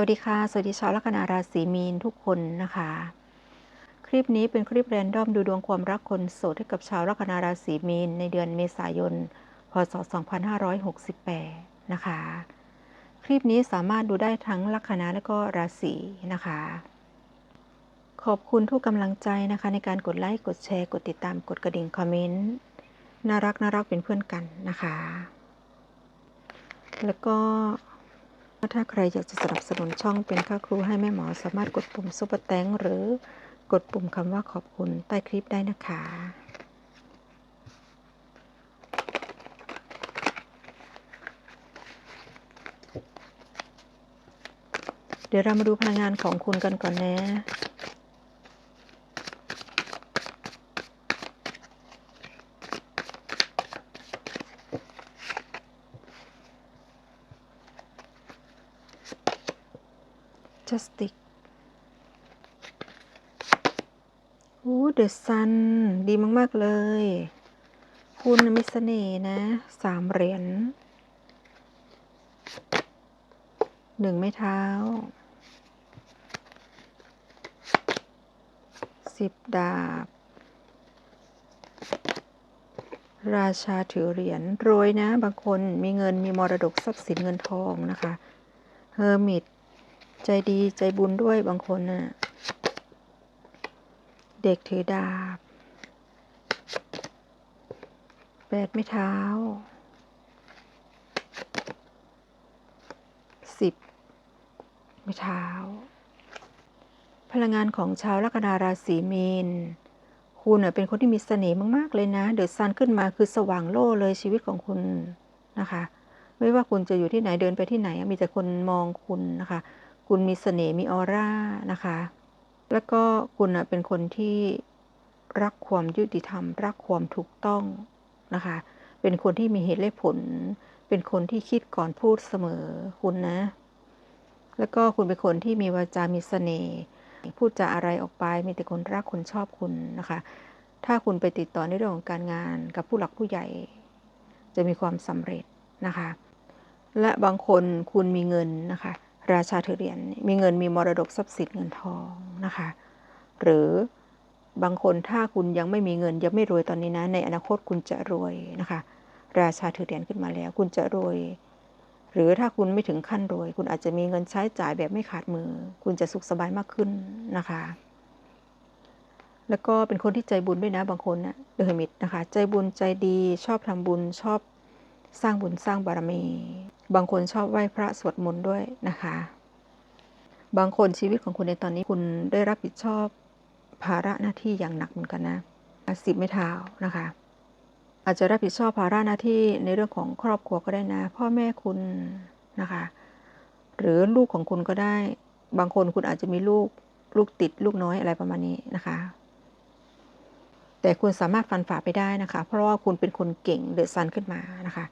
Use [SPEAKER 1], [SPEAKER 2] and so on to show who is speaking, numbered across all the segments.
[SPEAKER 1] วัสดีค่ะ สวัสดีชาวลัคนาราศีมีนทุกคนนะคะ คลิปนี้เป็นคลิปแรนดอมดูดวงความรักคนโสดให้กับชาวลัคนาราศีมีนในเดือนเมษายน พศ 2568 นะคะ คลิปนี้สามารถดูได้ทั้งลัคนาและก็ราศีนะคะ ขอบคุณทุกกำลังใจนะคะในการกดไลค์ กดแชร์ กดติดตาม กดกระดิ่งคอมเมนต์ น่ารักน่ารักเป็นเพื่อนกันนะคะ แล้วก็ ถ้าใครอยากจะสนับสนุนช่องเป็นค่าครูให้แม่หมอสามารถกดปุ่มซุปเปอร์แตงหรือกดปุ่มคำว่าขอบคุณใต้คลิปได้นะคะเดี๋ยวเรามาดูพลังงานของคุณกันก่อนนะ justice โอ้เดอะซัน ดีมาก ๆ เลย คุณน่ะมีเสน่ห์นะ สามเหรียญหนึ่งไม้เท้าสิบดาบ ราชาถือเหรียญรวยนะ บางคนมีเงินมีมรดกทรัพย์สินเงินทองนะคะ เฮอร์มิต ใจดีใจบุญด้วยบางคนน่ะ เด็กถือดาบ แปดไม่เท้า สิบไม่เท้า พลังงานของชาวลัคนาราศีมีน คุณเป็นคนที่มีเสน่ห์มากๆเลยนะ เดือดซันขึ้นมาคือสว่างโล่เลยชีวิตของคุณนะคะ ไม่ว่าคุณจะอยู่ที่ไหนเดินไปที่ไหน มีแต่คนมองคุณนะคะ คุณมีเสน่ห์มีออร่านะคะ แล้วก็คุณเป็นคนที่รักความยุติธรรม รักความถูกต้องนะคะ เป็นคนที่มีเหตุและผล เป็นคนที่คิดก่อนพูดเสมอคุณนะ แล้วก็คุณเป็นคนที่มีวาจามีเสน่ห์พูดจาอะไรออกไปมีแต่คนรักคนชอบคุณนะคะ ถ้าคุณไปติดต่อในเรื่องของการงานกับผู้หลักผู้ใหญ่ จะมีความสำเร็จนะคะ และบางคนคุณมีเงินนะคะ ราชาถือเหรียญมีเงินมีมรดกทรัพย์สินเงินทองนะคะ หรือบางคนถ้าคุณยังไม่มีเงินยังไม่รวยตอนนี้นะ ในอนาคตคุณจะรวยนะคะ ราชาถือเหรียญขึ้นมาแล้ว คุณจะรวย หรือถ้าคุณไม่ถึงขั้นรวย คุณอาจจะมีเงินใช้จ่ายแบบไม่ขาดมือ คุณจะสุขสบายมากขึ้นนะคะ แล้วก็เป็นคนที่ใจบุญด้วยนะบางคนนะเดอะมิดนะคะ ใจบุญใจดีชอบทำบุญชอบสร้างบุญสร้างบารมี บางคนชอบไหว้พระสวดมนต์ด้วยนะคะ บางคนชีวิตของคุณในตอนนี้คุณได้รับผิดชอบภาระหน้าที่อย่างหนักเหมือนกันนะสิบไม่เท้านะคะ อาจจะรับผิดชอบภาระหน้าที่ในเรื่องของครอบครัวก็ได้นะ พ่อแม่คุณนะคะ หรือลูกของคุณก็ได้ บางคนคุณอาจจะมีลูกลูกติดลูกน้อยอะไรประมาณนี้นะคะ แต่คุณสามารถฟันฝ่าไปได้นะคะ เพราะว่าคุณเป็นคนเก่งเดือดซันขึ้นมานะคะ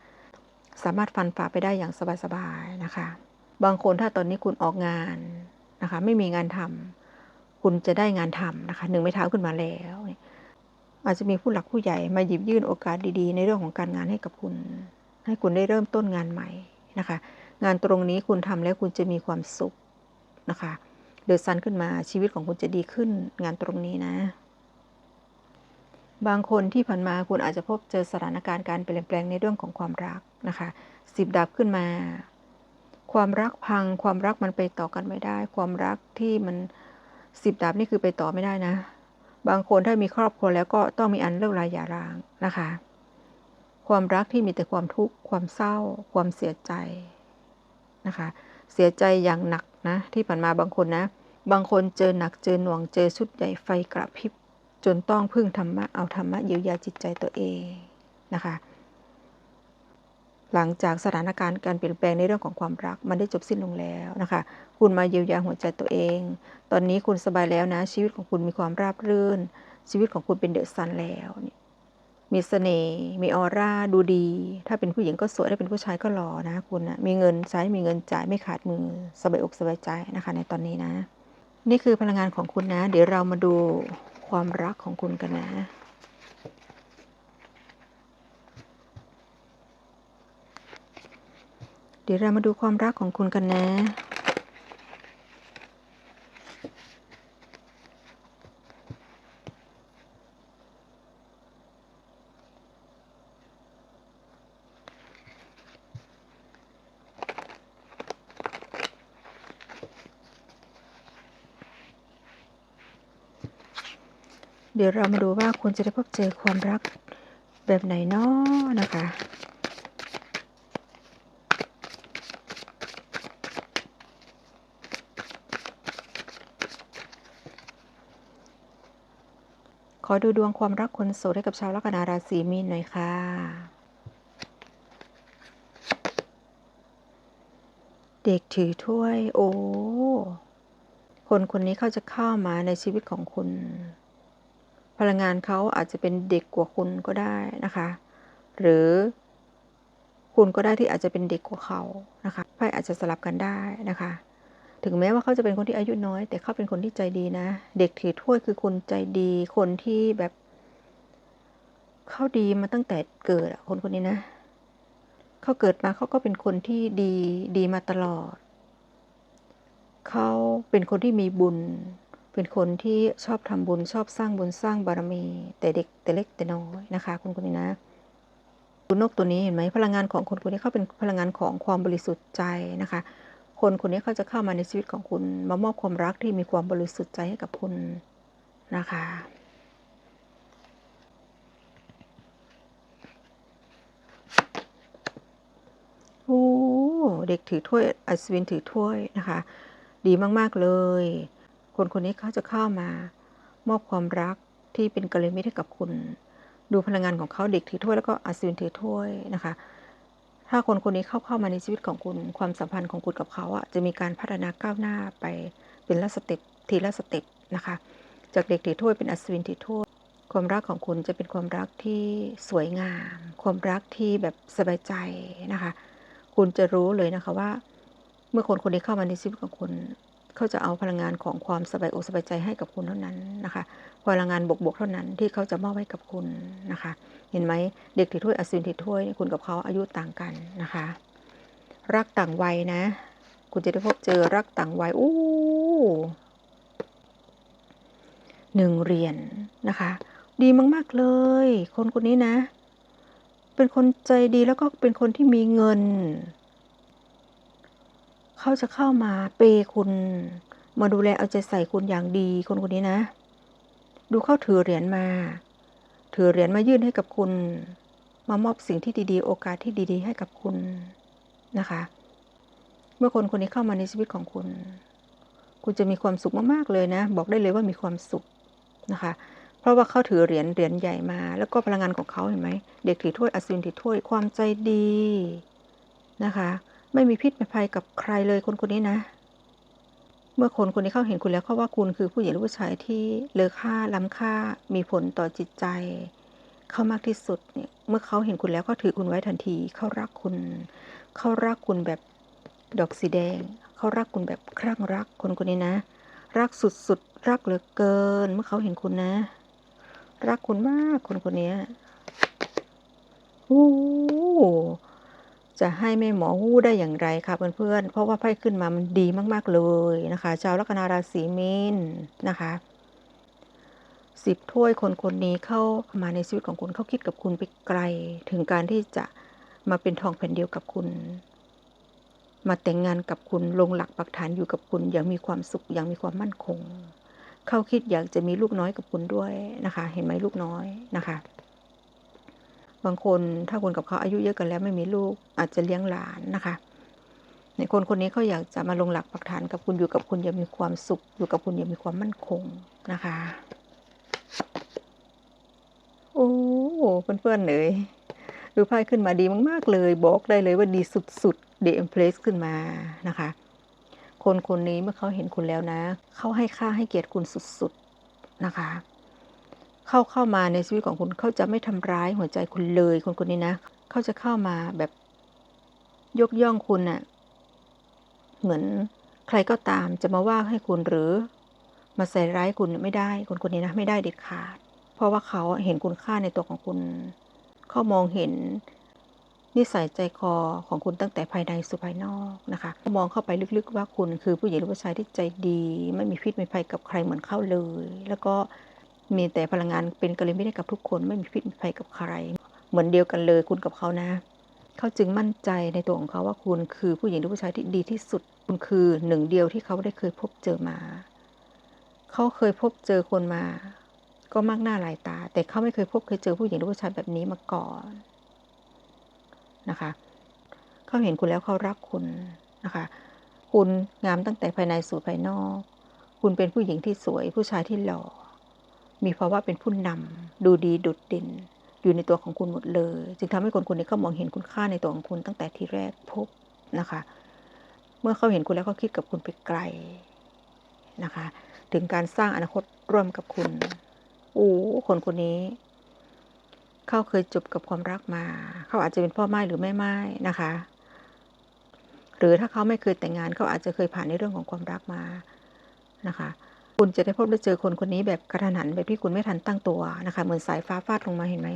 [SPEAKER 1] สามารถฟันฝ่าไปได้อย่างสบายๆนะคะ บางคนถ้าตอนนี้คุณออกงานนะคะ ไม่มีงานทำคุณจะได้งานทำนะคะหนึ่งไม่เท้าขึ้นมาแล้วอาจจะมีผู้หลักผู้ใหญ่มาหยิบยื่นโอกาสดีๆ ในเรื่องของการงานให้กับคุณ ให้คุณได้เริ่มต้นงานใหม่นะคะ งานตรงนี้คุณทำแล้วคุณจะมีความสุขนะคะเดือดซันขึ้นมาชีวิตของคุณจะดีขึ้นงานตรงนี้นะ บางคนที่ผ่านมาคุณอาจจะพบเจอสถานการณ์การเปลี่ยนแปลงในเรื่องของความรัก นะคะสิบดาบขึ้นมา ความรักพัง ความรักมันไปต่อกันไม่ได้ ความรักที่มันสิบดาบนี่คือไปต่อไม่ได้นะ บางคนถ้ามีครอบครัวแล้วก็ต้องมีอันเลิกลาหย่าร้างนะคะ ความรักที่มีแต่ความทุกข์ความเศร้า ความเสียใจนะคะ เสียใจอย่างหนักนะ ที่ผ่านมาบางคนนะ บางคนเจอหนักเจอหน่วงเจอชุดใหญ่ไฟกระพริบจนต้องพึ่งธรรมะเอาธรรมะเยียวยาจิตใจตัวเองนะคะ หลังจากสถานการณ์การเปลี่ยนแปลงในเรื่องของความรัก มันได้จบสิ้นลงแล้วนะคะ คุณมาเยียวยาหัวใจตัวเอง ตอนนี้คุณสบายแล้วนะ ชีวิตของคุณมีความราบรื่น ชีวิตของคุณเป็นเดอะซันแล้วมีเสน่ห์มีออร่าดูดี ถ้าเป็นผู้หญิงก็สวยถ้าเป็นผู้ชายก็หล่อนะคุณนะมีเงินใช้มีเงินจ่ายไม่ขาดมือสบายอกสบายใจนะคะ ในตอนนี้นะ นี่คือพลังงานของคุณนะ เดี๋ยวเรามาดูความรักของคุณกันนะ เดี๋ยวเรามาดูความรักของคุณกันนะ เดี๋ยวเรามาดูว่าคุณจะได้พบเจอความรักแบบไหนนาะนะคะ อดูดวงความรักคนโสดให้กับชาวลัคนาราศีมีนหน่อยค่ะ เด็กถือถ้วย โอ้ คนคนนี้เขาจะเข้ามาในชีวิตของคุณ พลังงานเขาอาจจะเป็นเด็กกว่าคุณก็ได้นะคะ หรือคุณก็ได้ที่อาจจะเป็นเด็กกว่าเขานะคะไพ่อาจจะสลับกันได้นะคะ ถึงแม้ว่าเขาจะเป็นคนที่อายุน้อย แต่เขาเป็นคนที่ใจดีนะ เด็กถือถ้วยคือคนใจดี คนที่แบบเขาดีมาตั้งแต่เกิดอะคนคนนี้นะเขาเกิดมาเขาก็เป็นคนที่ดีดีมาตลอด เขาเป็นคนที่มีบุญ เป็นคนที่ชอบทำบุญชอบสร้างบุญสร้างบารมี แต่เด็กแต่เล็กแต่น้อยนะคะ คนคนนี้นะดูนกตัวนี้เห็นไหมพลังงานของคนคนนี้เขาเป็นพลังงานของความบริสุทธิ์ใจนะคะ คนคนนี้เขาจะเข้ามาในชีวิตของคุณ มามอบความรักที่มีความบริสุทธิ์ใจให้กับคุณนะคะโอ้เด็กถือถ้วยอัศวินถือถ้วยนะคะ ดีมาก ๆ เลย คนคนนี้เขาจะเข้ามามอบความรักที่เป็นกัลยาณมิตรให้กับคุณ ดูพลังงานของเขาเด็กถือถ้วยแล้วก็อัศวินถือถ้วยนะคะ ถ้าคนคนนี้เข้าเข้ามาในชีวิตของคุณ ความสัมพันธ์ของคุณกับเขาอะจะมีการพัฒนาก้าวหน้าไปเป็นละสเต็ปทีละสเต็ปนะคะ จากเด็กถีถ้วยเป็นอัศวินถีถ้วยความรักของคุณจะเป็นความรักที่สวยงาม ความรักที่แบบสบายใจนะคะ คุณจะรู้เลยนะคะว่า เมื่อคนคนนี้เข้ามาในชีวิตของคุณ เขาจะเอาพลังงานของความสบายอกสบายใจให้กับคุณเท่านั้นนะคะ พลังงานบวกๆเท่านั้นที่เขาจะมอบให้กับคุณนะคะ เห็นไหมเด็กถือถ้วยอสูรถือถ้วยคุณกับเขาอายุต่างกันนะคะ รักต่างวัยนะ คุณจะได้พบเจอรักต่างวัยอู้หนึ่งเหรียญนนะคะ ดีมากๆเลย คนคนนี้นะ เป็นคนใจดีแล้วก็เป็นคนที่มีเงิน เขาจะเข้ามาเปย์คุณมาดูแลเอาใจใส่คุณอย่างดีคนคนนี้นะ ดูเข้าถือเหรียญมา ถือเหรียญมายื่นให้กับคุณ มามอบสิ่งที่ดีๆ โอกาสที่ดี ๆ ให้กับคุณนะคะ เมื่อคนคนนี้เข้ามาในชีวิตของคุณ คุณจะมีความสุขมากๆเลยนะ บอกได้เลยว่ามีความสุขนะคะ เพราะว่าเขาถือเหรียญเหรียญใหญ่มา แล้วก็พลังงานของเขาเห็นไหมเด็กถือถ้วยอสูรถือถ้วยความใจดีนะคะ ไม่มีพิษไม่ภัยกับใครเลยคนคนนี้นะ เมื่อคนคนนี้เข้าเห็นคุณแล้วเขาว่าคุณคือผู้หญิงหรือผู้ชายที่เลอค่าล้ำค่ามีผลต่อจิตใจเขามากที่สุดเนี่ยเมื่อเขาเห็นคุณแล้วเขาถือคุณไว้ทันทีเขารักคุณเขารักคุณแบบดอกสีแดงเขารักคุณแบบคลั่งรักคนคนนี้นะ รักสุดๆรักเหลือเกิน เมื่อเขาเห็นคุณนะ รักคุณมากคนคนนี้โอ้ จะให้แม่หมอหู้ได้อย่างไรคะเพื่อนๆ เพราะว่าไพ่ขึ้นมามันดีมากๆเลยนะคะ ชาวลัคนาราศีมีนนะคะสิบถ้วยคนคนนี้เข้ามาในชีวิตของคุณเขาคิดกับคุณไปไกล ถึงการที่จะมาเป็นทองแผ่นเดียวกับคุณ มาแต่งงานกับคุณลงหลักปักฐานอยู่กับคุณอย่างมีความสุขอย่างมีความมั่นคง เขาคิดอยากจะมีลูกน้อยกับคุณด้วยนะคะ เห็นไหมลูกน้อยนะคะ บางคนถ้าคนกับเขาอายุเยอะกันแล้วไม่มีลูกอาจจะเลี้ยงหลานนะคะในคนคนนี้เขาอยากจะมาลงหลักปักฐานกับคุณอยู่กับคุณอย่างมีความสุข อยู่กับคุณอย่างมีความมั่นคงนะคะ โอ้เพื่อนๆเลยดูไพ่ขึ้นมาดีมาก ๆ เลย บอกได้เลยว่าดีสุดๆ The Empress ขึ้นมานะคะ คนคนนี้เมื่อเขาเห็นคุณแล้วนะเขาให้ค่าให้เกียรติคุณสุดๆนะคะ เข้าเข้ามาในชีวิตของคุณเขาจะไม่ทำร้ายหัวใจคุณเลยคนคนนี้นะเขาจะเข้ามาแบบยกย่องคุณน่ะ เหมือนใครก็ตามจะมาว่าให้คุณหรือ มาใส่ร้ายคุณไม่ได้ คนคนนี้นะไม่ได้เด็ดขาด เพราะว่าเขาเห็นคุณค่าในตัวของคุณเขามองเห็นนิสัยใจคอของคุณตั้งแต่ภายในสู่ภายนอกนะคะ มองเข้าไปลึกๆว่าคุณคือผู้หญิงหรือผู้ชายที่ใจดี ไม่มีพิษไม่ภัยกับใครเหมือนเข้าเลย แล้วก็ มีแต่พลังงานเป็นกัลยาณมิตรให้กับทุกคนไม่มีพิษม่ภัยกับใคร เหมือนเดียวกันเลยคุณกับเขานะเขาจึงมั่นใจในตัวของเขาว่าคุณคือผู้หญิงหรือผู้ชายที่ดีที่สุด คุณคือหนึ่งเดียวที่เขาได้เคยพบเจอมา เขาเคยพบเจอคนมา ก็มากหน้าหลายตา แต่เขาไม่เคยพบเคยเจอผู้หญิงหรือผู้ชายแบบนี้มาก่อนนะคะ เขาเห็นคุณแล้วเขารักคุณนะคะ คุณงามตั้งแต่ภายในสู่ภายนอก คุณเป็นผู้หญิงที่สวยผู้ชายที่หล่อ มีภาวะเป็นผู้นำดูดีดุดเดินอยู่ในตัวของคุณหมดเลย จึงทำให้คนคนนี้เขามองเห็นคุณค่าในตัวของคุณตั้งแต่ที่แรกพบนะคะ เมื่อเขาเห็นคุณแล้วเขาคิดกับคุณไปไกลนะคะ ถึงการสร้างอนาคตร่วมกับคุณโอ้คนคนนี้ เขาเคยจบกับความรักมา เขาอาจจะเป็นพ่อไม้หรือแม่ไม้นะคะ หรือถ้าเขาไม่เคยแต่งงานเขาอาจจะเคยผ่านในเรื่องของความรักมานะคะ คุณจะได้พบได้เจอคนคนนี้แบบกระทันหันแบบที่คุณไม่ทันตั้งตัวนะคะ เหมือนสายฟ้าฟาดลงมาเห็นไหม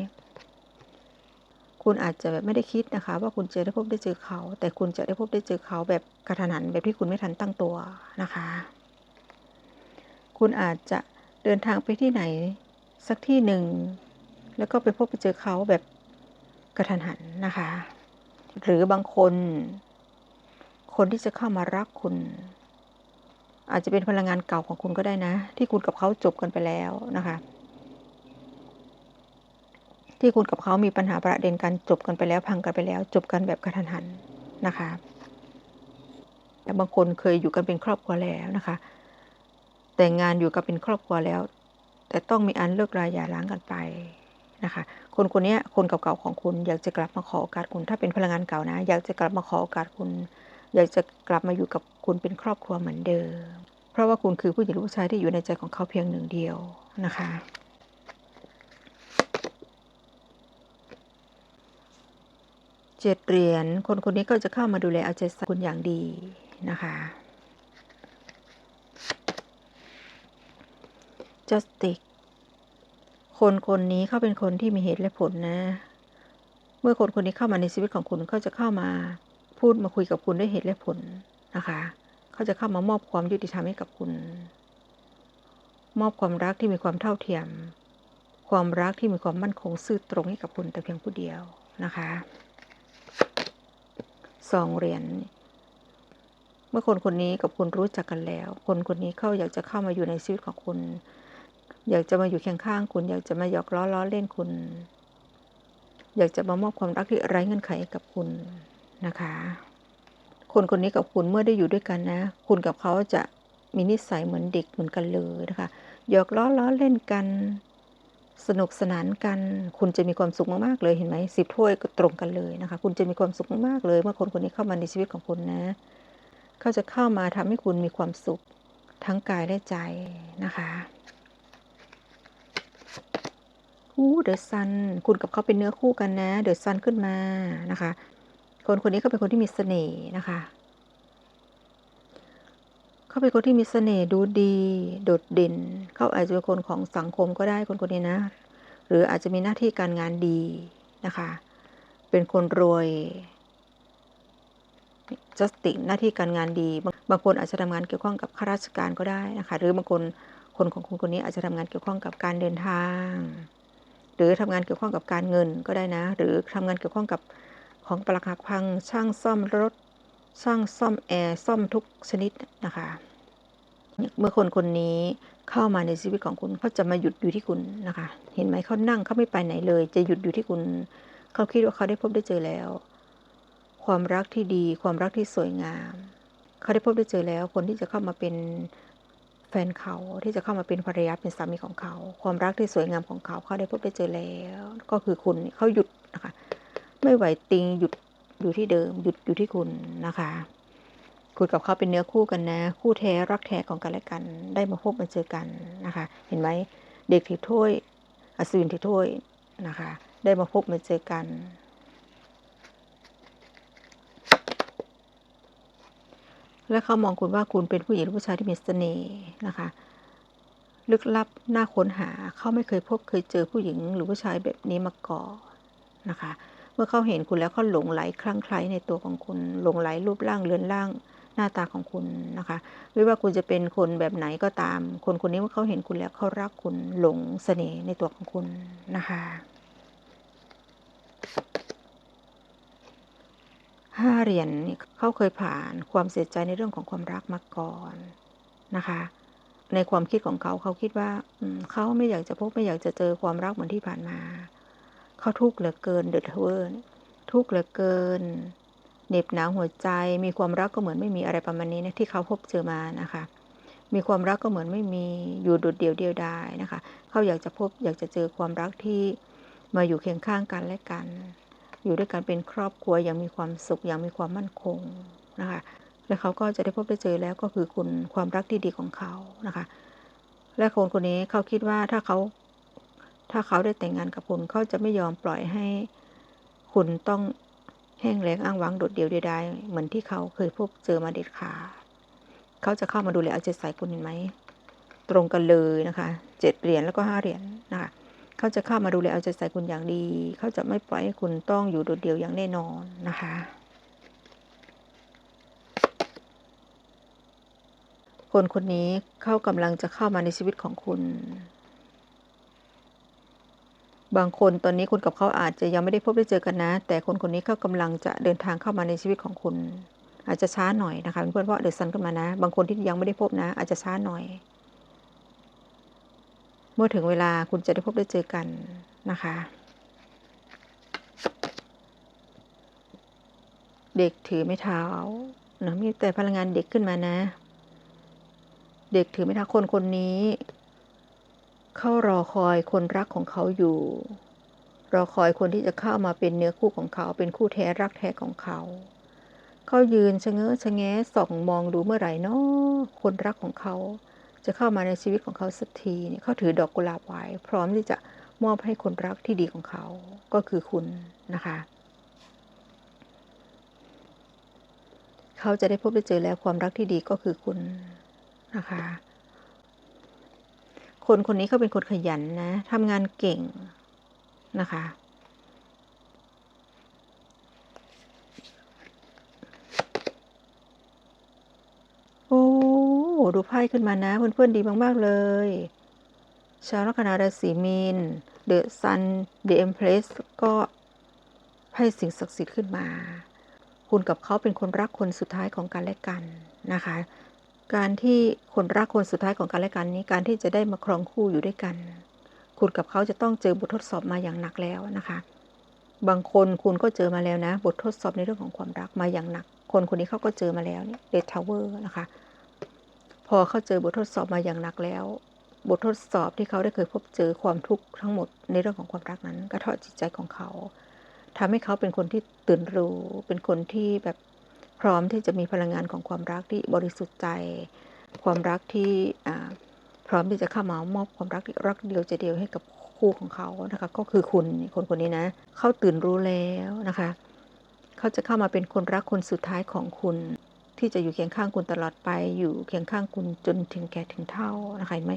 [SPEAKER 1] คุณอาจจะแบบไม่ได้คิดนะคะ ว่าคุณจะได้พบได้เจอเขา แต่คุณจะได้พบได้เจอเขาแบบกระทันหันแบบที่คุณไม่ทันตั้งตัวนะคะ คุณอาจจะเดินทางไปที่ไหนสักที่หนึ่ง แล้วก็ไปพบไปเจอเขาแบบกระทันหันนะคะ หรือบางคน คนที่จะเข้ามารักคุณ อาจจะเป็นพลังงานเก่าของคุณก็ได้นะ ที่คุณกับเขาจบกันไปแล้วนะคะ ที่คุณกับเขามีปัญหาประเด็นกันจบกันไปแล้วพังกันไปแล้ว จบกันแบบกระทันหันนะคะแต่บางคนเคยอยู่กันเป็นครอบครัวแล้วนะคะ แต่งงานอยู่กับเป็นครอบครัวแล้ว แต่ต้องมีอันเลิกรายหย่าร้างกันไปนะคะ คนคนนี้คนเก่าๆของคุณอยากจะกลับมาขอโอกาสคุณ ถ้าเป็นพลังงานเก่านะ อยากจะกลับมาขอโอกาสคุณ อยากจะกลับมาอยู่กับ คุณเป็นครอบครัวเหมือนเดิม เพราะว่าคุณคือผู้หญิงผู้ชายที่อยู่ในใจของเขาเพียงหนึ่งเดียวนะคะเจ็ดเหรียญคนคนนี้ก็จะเข้ามาดูแลเอาใจใส่คุณอย่างดีนะคะ justice คนคนนี้เขาเป็นคนที่มีเหตุและผลนะ เมื่อคนคนนี้เข้ามาในชีวิตของคุณเขาจะเข้ามาพูดมาคุยกับคุณด้วยเหตุและผล นะคะ เขาจะเข้ามามอบความยุติธรรมให้กับคุณ มอบความรักที่มีความเท่าเทียม ความรักที่มีความมั่นคงซื่อตรงให้กับคุณแต่เพียงผู้เดียวนะคะสองเหรียญเมื่อคนคนนี้กับคุณรู้จักกันแล้ว คนคนนี้เขาอยากจะเข้ามาอยู่ในชีวิตของคุณ อยากจะมาอยู่เคียงข้างคุณ อยากจะมาหยอกล้อล้อเล่นคุณ อยากจะมามอบความรักที่ไร้เงื่อนไขกับคุณนะคะ คนคนนี้กับคุณเมื่อได้อยู่ด้วยกันนะ คุณกับเขาจะมีนิสัยเหมือนเด็กเหมือนกันเลยนะคะหยอกล้อล้อเล่นกัน สนุกสนานกัน คุณจะมีความสุขมากๆเลยเห็นไหมสิบถ้วยก็ตรงกันเลยนะคะ คุณจะมีความสุขมากๆเลย เมื่อคนคนนี้เข้ามาในชีวิตของคุณนะ เขาจะเข้ามาทำให้คุณมีความสุขทั้งกายและใจนะคะอู้เดอะซันคุณกับเขาเป็นเนื้อคู่กันนะ เดอะซันขึ้นมานะคะ คนคนนี้เขาเป็นคนที่มีเสน่ห์นะคะเขาเป็นคนที่มีเสน่ห์ดูดี โดดเด่น เขาอาจจะเป็นคนของสังคมก็ได้คนคนนี้นะ หรืออาจจะมีหน้าที่การงานดีนะคะ เป็นคนรวยจัสติหน้าที่การงานดี บางคนอาจจะทำงานเกี่ยวข้องกับข้าราชการก็ได้นะคะ หรือบางคนคนของคุณคนนี้อาจจะทำงานเกี่ยวข้องกับการเดินทาง หรือทำงานเกี่ยวข้องกับการเงินก็ได้นะ หรือทำงานเกี่ยวข้องกับ ของปลักหักพังช่างซ่อมรถ ช่างซ่อมแอร์ซ่อมทุกชนิดนะคะ เมื่อคนคนนี้เข้ามาในชีวิตของคุณเขาจะมาหยุดอยู่ที่คุณนะคะ เห็นไหมเขานั่งเขาไม่ไปไหนเลย จะหยุดอยู่ที่คุณ เขาคิดว่าเขาได้พบได้เจอแล้ว ความรักที่ดี ความรักที่สวยงาม เขาได้พบได้เจอแล้ว คนที่จะเข้ามาเป็นแฟนเขาที่จะเข้ามาเป็นภรรยาเป็นสามีของเขา ความรักที่สวยงามของเขาเขาได้พบได้เจอแล้ว ก็คือคุณเขาหยุดนะคะ ไม่ไหวติงหยุดอยู่ที่เดิมหยุดอยู่ที่คุณนะคะ คุณกับเขาเป็นเนื้อคู่กันนะ คู่แท้รักแท้ของกันและกัน ได้มาพบมาเจอกันนะคะ เห็นไหมเด็กถือถ้วยอัศวินถือถ้วยนะคะ ได้มาพบมาเจอกัน และเขามองคุณว่าคุณเป็นผู้หญิงหรือผู้ชายที่มีเสน่ห์นะคะ ลึกลับน่าค้นหาเขาไม่เคยพบเคยเจอผู้หญิงหรือผู้ชายแบบนี้มาก่อนนะคะ มื่อเขาเห็นคุณแล้วเขาหลงไหลคลั่งไคล้ในตัวของคุณหลงไหลรูปร่างเรือนร่างหน้าตาของคุณนะคะ ไม่ว่าคุณจะเป็นคนแบบไหนก็ตาม คนคนนี้เมื่อเขาเห็นคุณแล้วเขารักคุณหลงเสน่ห์ในตัวของคุณนะคะห้าเหรียญเขาเคยผ่านความเสียใจในเรื่องของความรักมาก่อนนะคะ ในความคิดของเขาเขาคิดว่าเขาไม่อยากจะพบไม่อยากจะเจอความรักเหมือนที่ผ่านมา เขาทุกข์เหลือเกินเดือดเวิร์นทุกข์เหลือเกินเหน็บหนาวหัวใจ มีความรักก็เหมือนไม่มีอะไรประมาณนี้นะที่เขาพบเจอมานะคะ มีความรักก็เหมือนไม่มีอยู่โดดเดี่ยวเดียวดายนะคะ เขาอยากจะพบอยากจะเจอความรักที่มาอยู่เคียงข้างกันและกัน อยู่ด้วยกันเป็นครอบครัวอย่างมีความสุขอย่างมีความมั่นคงนะคะ และเขาก็จะได้พบได้เจอแล้วก็คือคุณความรักที่ดีของเขานะคะ และคนคนนี้เขาคิดว่าถ้าเขา ถ้าเขาได้แต่งงานกับคุณเขาจะไม่ยอมปล่อยให้คุณต้องแห้งแล้งอ้างว้างโดดเดี่ยวใดๆเหมือนที่เขาเคยพบเจอมาเด็ดขาดเขาจะเข้ามาดูแลเอาใจใส่คุณเห็นไหมตรงกันเลยนะคะเจ็ดเหรียญแล้วก็ห้าเหรียญนะคะเขาจะเข้ามาดูแลเอาใจใส่คุณอย่างดี เขาจะไม่ปล่อยให้คุณต้องอยู่โดดเดี่ยวอย่างแน่นอนนะคะ คนคนนี้เขากำลังจะเข้ามาในชีวิตของคุณ บางคนตอนนี้คุณกับเขาอาจจะยังไม่ได้พบได้เจอกันนะ แต่คนคนนี้เขากำลังจะเดินทางเข้ามาในชีวิตของคุณ อาจจะช้าหน่อยนะคะเพื่อนเพราะเดือดซันขึ้นมานะ บางคนที่ยังไม่ได้พบนะ อาจจะช้าหน่อย เมื่อถึงเวลาคุณจะได้พบได้เจอกันนะคะ เด็กถือไม้เท้านะมีแต่พลังงานเด็กขึ้นมานะ เด็กถือไม้เท้าคนคนนี้ เข้ารอคอยคนรักของเขาอยู่ รอคอยคนที่จะเข้ามาเป็นเนื้อคู่ของเขาเป็นคู่แท้รักแท้ของเขาเขายืนชะเง้อชะแงส่องมองดูเมื่อไหร่นาะคนรักของเขา จะเข้ามาในชีวิตของเขาสักทีเนี่ยเขาถือดอกกุหลาบไว้ พร้อมที่จะมอบให้คนรักที่ดีของเขา ก็คือคุณนะคะ เขาจะได้พบได้เจอแล้วความรักที่ดีก็คือคุณนะคะ คนคนนี้เขาเป็นคนขยันนะทำงานเก่งนะคะ โอ้ ดูไพ่ขึ้นมานะเพื่อนๆดีมาก ๆ เลย ชาวลัคนาราศีมีน เดอะซัน เดอะเอ็มเพรสก็ไพ่สิ่งศักดิ์สิทธิ์ขึ้นมา คุณกับเขาเป็นคนรักคนสุดท้ายของกันและกันนะคะ การที่คนรักคนสุดท้ายของกันและกันนี้การที่จะได้มาครองคู่อยู่ด้วยกัน คุณกับเขาจะต้องเจอบททดสอบมาอย่างหนักแล้วนะคะ บางคนคุณก็เจอมาแล้วนะ บททดสอบในเรื่องของความรักมาอย่างหนัก คนคนนี้เขาก็เจอมาแล้วเนี่ยเดททาวเวอร์นะคะ พอเขาเจอบททดสอบมาอย่างหนักแล้ว บททดสอบที่เขาได้เคยพบเจอความทุกข์ทั้งหมดในเรื่องของความรักนั้นกระทบจิตใจของเขาทำให้เขาเป็นคนที่ตื่นรู้เป็นคนที่แบบ พร้อมที่จะมีพลังงานของความรักที่บริสุทธิ์ใจ ความรักที่พร้อมที่จะเข้ามามอบความรักรักเดียวใจเดียวให้กับคู่ของเขานะคะ ก็คือคุณคนคนนี้นะเขาตื่นรู้แล้วนะคะเขาจะเข้ามาเป็นคนรักคนสุดท้ายของคุณ ที่จะอยู่เคียงข้างคุณตลอดไป อยู่เคียงข้างคุณจนถึงแก่ถึงเท่านะคะเห็นไหม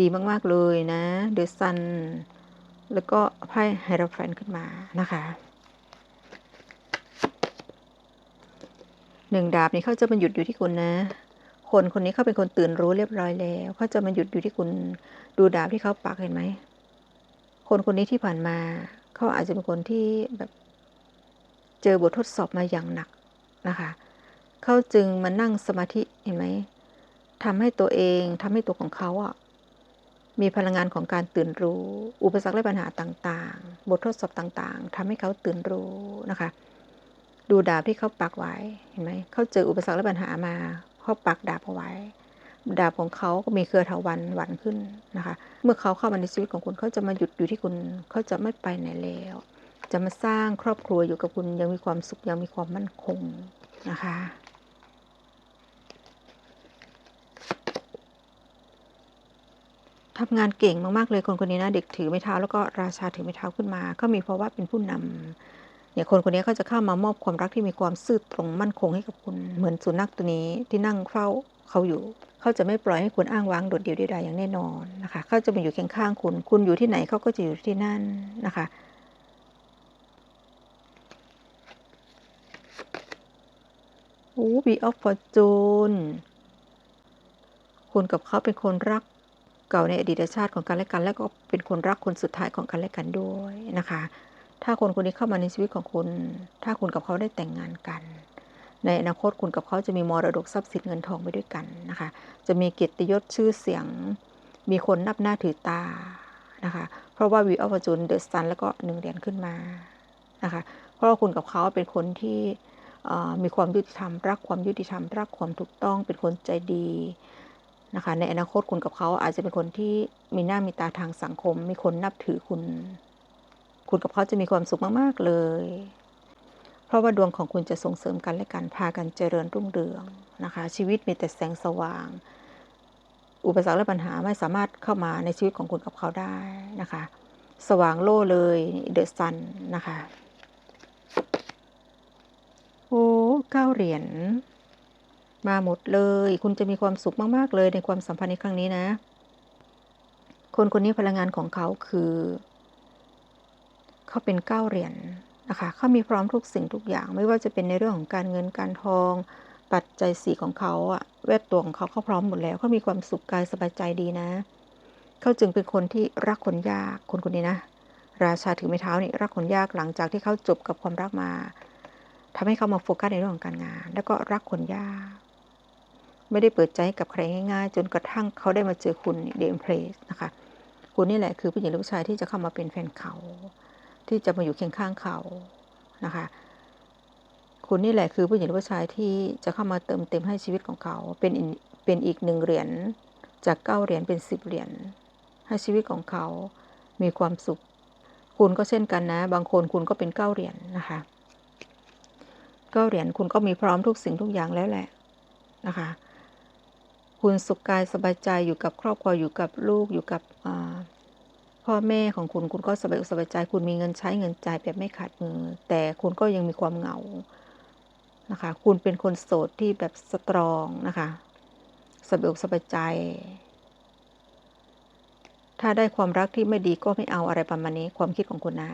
[SPEAKER 1] ดีมากๆเลยนะเดอะซันแล้วก็ไพ่ไฮราแฟนขึ้นมานะคะ หนึ่งดาบนี้เขาจะมาหยุดอยู่ที่คุณนะ คนคนนี้เขาเป็นคนตื่นรู้เรียบร้อยแล้วเขาจะมาหยุดอยู่ที่คุณดูดาบที่เขาปักเห็นไหม คนคนนี้ที่ผ่านมาเขาอาจจะเป็นคนที่แบบเจอบททดสอบมาอย่างหนักนะคะเขาจึงมานั่งสมาธิเห็นไหมทำให้ตัวเองทำให้ตัวของเขาอะมีพลังงานของการตื่นรู้ อุปสรรคและปัญหาต่าง ๆ บททดสอบต่าง ๆทำให้เขาตื่นรู้นะคะ ดูดาบที่เขาปักไว้เห็นไหมเขาเจออุปสรรคและปัญหามาเขาปักดาบเอาไว้ ดาบของเขาก็มีเครือถาวันหวันขึ้นนะคะ เมื่อเขาเข้ามาในชีวิตของคุณเขาจะมาหยุดอยู่ที่คุณเขาจะไม่ไปไหนแล้วจะมาสร้างครอบครัวอยู่กับคุณยังมีความสุขยังมีความมั่นคงนะคะทำงานเก่งมากๆเลยคนคนนี้นะเด็กถือไม้เท้าแล้วก็ราชาถือไม้เท้าขึ้นมา ก็มีเพราะว่าเป็นผู้นำ เนี่ยคนคนนี้เขาจะเข้ามามอบความรักที่มีความซื่อตรงมั่นคงให้กับคุณ เหมือนสุนัขตัวนี้ที่นั่งเฝ้าเขาอยู่เขาจะไม่ปล่อยให้คุณอ้างว้างโดดเดี่ยวใดๆอย่างแน่นอนนะคะเขาจะมาอยู่เคียงข้างคุณ คุณอยู่ที่ไหนเขาก็จะอยู่ที่นั่นนะคะโอ้บีออฟฟอร์จูนคุณกับเขาเป็นคนรักเก่าในอดีตชาติของกันและกัน และก็เป็นคนรักคนสุดท้ายของกันและกันด้วยนะคะ ถ้าคนคนนี้เข้ามาในชีวิตของคุณ ถ้าคุณกับเขาได้แต่งงานกัน ในอนาคตคุณกับเขาจะมีมรดกทรัพย์สินเงินทองไปด้วยกันนะคะ จะมีเกียรติยศชื่อเสียง มีคนนับหน้าถือตานะคะ เพราะว่าวีออฟจูนเดอะซันแล้วก็หนึ่งเหรียญขึ้นมานะคะ เพราะว่าคุณกับเขาเป็นคนที่มีความยุติธรรม รักความยุติธรรม รักความถูกต้อง เป็นคนใจดีนะคะ ในอนาคตคุณกับเขาอาจจะเป็นคนที่มีหน้ามีตาทางสังคม มีคนนับถือคุณ คุณกับเขาจะมีความสุขมากๆเลย เพราะว่าดวงของคุณจะส่งเสริมกันและกันพากันเจริญรุ่งเรืองนะคะ ชีวิตมีแต่แสงสว่าง อุปสรรคและปัญหาไม่สามารถเข้ามาในชีวิตของคุณกับเขาได้นะคะ สว่างโล่เลยเดอะซันนะคะโอ้เก้าเหรียญมาหมดเลย คุณจะมีความสุขมาก ๆ เลยในความสัมพันธ์ในครั้งนี้นะ คนคนนี้พลังงานของเขาคือ เขาเป็นเก้าเหรียญนะคะเขามีพร้อมทุกสิ่งทุกอย่าง ไม่ว่าจะเป็นในเรื่องของการเงินการทอง ปัจจัยสี่ของเขาอะแวดตัวของเขาเขาพร้อมหมดแล้วเขามีความสุขกายสบายใจดีนะ เขาจึงเป็นคนที่รักคนยากคนคนนี้นะ ราชาถือไม้เท้านี่รักคนยากหลังจากที่เขาจบกับความรักมาทำให้เขามาโฟกัสในเรื่องของการงาน แล้วก็รักคนยาก ไม่ได้เปิดใจกับใครง่าย ๆ จนกระทั่งเขาได้มาเจอคุณเดมเพลสนะคะคุณนี่แหละคือผู้หญิงหรือผู้ชายที่จะเข้ามาเป็นแฟนเขา ที่จะมาอยู่เคียงข้างเขานะคะ คุณนี่แหละคือผู้หญิงหรือผู้ชายที่จะเข้ามาเติมเต็มให้ชีวิตของเขา เป็นเป็นอีกหนึ่งเหรียญจากเก้าเหรียญเป็นสิบเหรียญให้ชีวิตของเขามีความสุข คุณก็เช่นกันนะ บางคนคุณก็เป็นเก้าเหรียญนะคะเก็เหรียญคุณก็มีพร้อมทุกสิ่งทุกอย่างแล้วแหละนะคะ คุณสุขกายสบายใจอยู่กับครอบครัวอยู่กับลูกอยู่กับ พ่อแม่ของคุณคุณก็สบายสบายใจ คุณมีเงินใช้เงินจ่ายแบบไม่ขาดมือ แต่คุณก็ยังมีความเหงานะคะ คุณเป็นคนโสดที่แบบสตรองนะคะสบายสบายใจ ถ้าได้ความรักที่ไม่ดีก็ไม่เอาอะไรประมาณนี้ความคิดของคุณนะ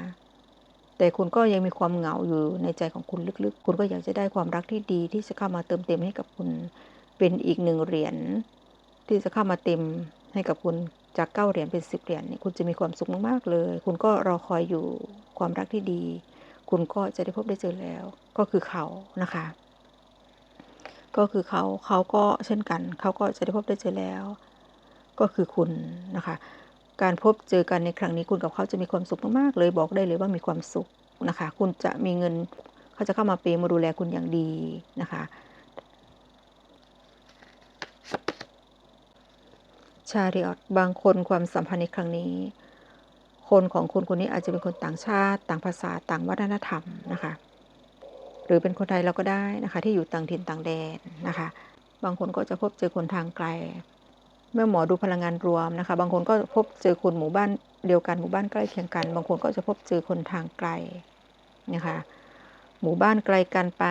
[SPEAKER 1] แต่คุณก็ยังมีความเหงาอยู่ในใจของคุณลึกๆ คุณก็อยากจะได้ความรักที่ดีที่จะเข้ามาเติมเต็มให้กับคุณ เป็นอีกหนึ่งเหรียญที่จะเข้ามาเต็มให้กับคุณ จากเก้าเหรียญเป็นสิบเหรียญนี่คุณจะมีความสุขมากๆเลย คุณก็รอคอยอยู่ความรักที่ดี คุณก็จะได้พบได้เจอแล้ว ก็คือเขานะคะ ก็คือเขาเขาก็เช่นกัน เขาก็จะได้พบได้เจอแล้ว ก็คือคุณนะคะ การพบเจอกันในครั้งนี้คุณกับเขาจะมีความสุขมากๆเลยบอกได้เลยว่ามีความสุขนะคะ คุณจะมีเงินเขาจะเข้ามาเปย์มาดูแลคุณอย่างดีนะคะ ชาริออตบางคนความสัมพันธ์ในครั้งนี้ คนของคุณคนนี้อาจจะเป็นคนต่างชาติ ต่างภาษาต่างวัฒนธรรมนะคะ หรือเป็นคนไทยเราก็ได้นะคะ ที่อยู่ต่างถิ่นต่างแดนนะคะ บางคนก็จะพบเจอคนทางไกล เมื่อหมอดูพลังงานรวมนะคะ บางคนก็พบเจอคนหมู่บ้านเดียวกันหมู่บ้านใกล้เคียงกัน บางคนก็จะพบเจอคนทางไกลนะคะ หมู่บ้านไกลกันไป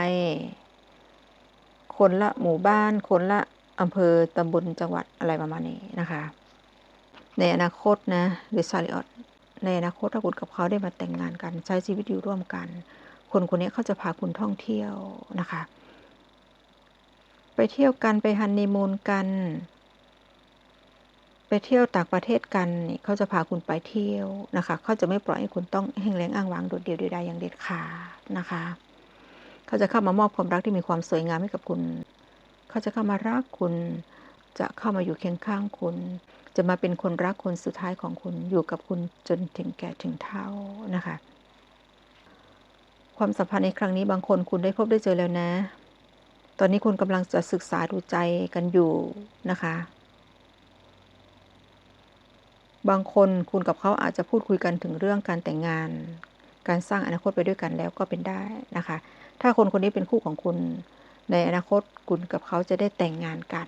[SPEAKER 1] คนละหมู่บ้านคนละ อำเภอตำบลจังหวัดอะไรประมาณนี้นะคะ ในอนาคตนะหรือชาลิออตในอนาคตถ้าคุณกับเขาได้มาแต่งงานกัน ใช้ชีวิตอยู่ร่วมกัน คนคนนี้เขาจะพาคุณท่องเที่ยวนะคะ ไปเที่ยวกันไปฮันนีมูนกัน ไปเที่ยวต่างประเทศกันเขาจะพาคุณไปเที่ยวนะคะเขาจะไม่ปล่อยให้คุณต้องแห้งแล้งอ้างว้างโดดเดี่ยวใดๆอย่างเด็ดขาดนะคะ เขาจะเข้ามามอบความรักที่มีความสวยงามให้กับคุณ เขาจะเข้ามารักคุณ จะเข้ามาอยู่เคียงข้างคุณ จะมาเป็นคนรักคนสุดท้ายของคุณอยู่กับคุณจนถึงแก่ถึงเท่านะคะ ความสัมพันธ์ในครั้งนี้บางคนคุณได้พบได้เจอแล้วนะ ตอนนี้คุณกำลังจะศึกษาดูใจกันอยู่นะคะ บางคนคุณกับเขาอาจจะพูดคุยกันถึงเรื่องการแต่งงาน การสร้างอนาคตไปด้วยกันแล้วก็เป็นได้นะคะ ถ้าคนคนนี้เป็นคู่ของคุณ ในอนาคตคุณกับเขาจะได้แต่งงานกัน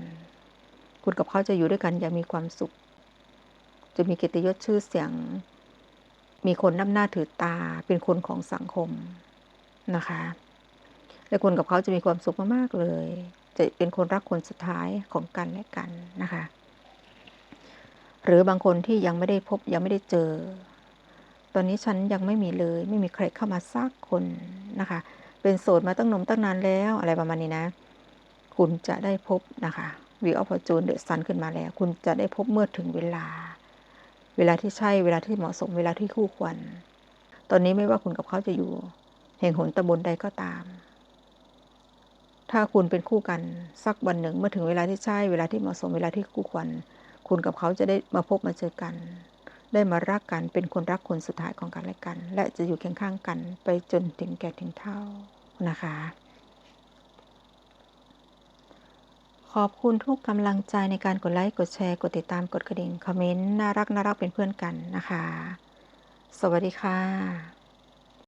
[SPEAKER 1] คุณกับเขาจะอยู่ด้วยกันอย่างมีความสุข จะมีเกียรติยศชื่อเสียง มีคนนับหน้าถือตา เป็นคนของสังคมนะคะ และคุณกับเขาจะมีความสุขมากๆเลย จะเป็นคนรักคนสุดท้ายของกันและกันนะคะ หรือบางคนที่ยังไม่ได้พบยังไม่ได้เจอ ตอนนี้ฉันยังไม่มีเลย ไม่มีใครเข้ามาซักคนนะคะ เป็นโสดมาตั้งนมตั้งนานแล้วอะไรประมาณนี้นะ คุณจะได้พบนะคะวีออฟจูนเดอะซันขึ้นมาแล้ว คุณจะได้พบเมื่อถึงเวลา เวลาที่ใช่เวลาที่เหมาะสมเวลาที่คู่ควร ตอนนี้ไม่ว่าคุณกับเขาจะอยู่ แห่งหนตำบลใดก็ตาม ถ้าคุณเป็นคู่กันสักวันหนึ่งเมื่อถึงเวลาที่ใช่เวลาที่เหมาะสมเวลาที่คู่ควร คุณกับเขาจะได้มาพบมาเจอกัน ได้มารักกันเป็นคนรักคนสุดท้ายของกันและกัน และจะอยู่เคียงข้างกันไปจนถึงแก่ถึงเท่านะคะ ขอบคุณทุกกำลังใจในการกดไลค์กดแชร์กดติดตามกดกระดิ่งคอมเมนต์น่ารักน่ารักเป็นเพื่อนกันนะคะ สวัสดีค่ะ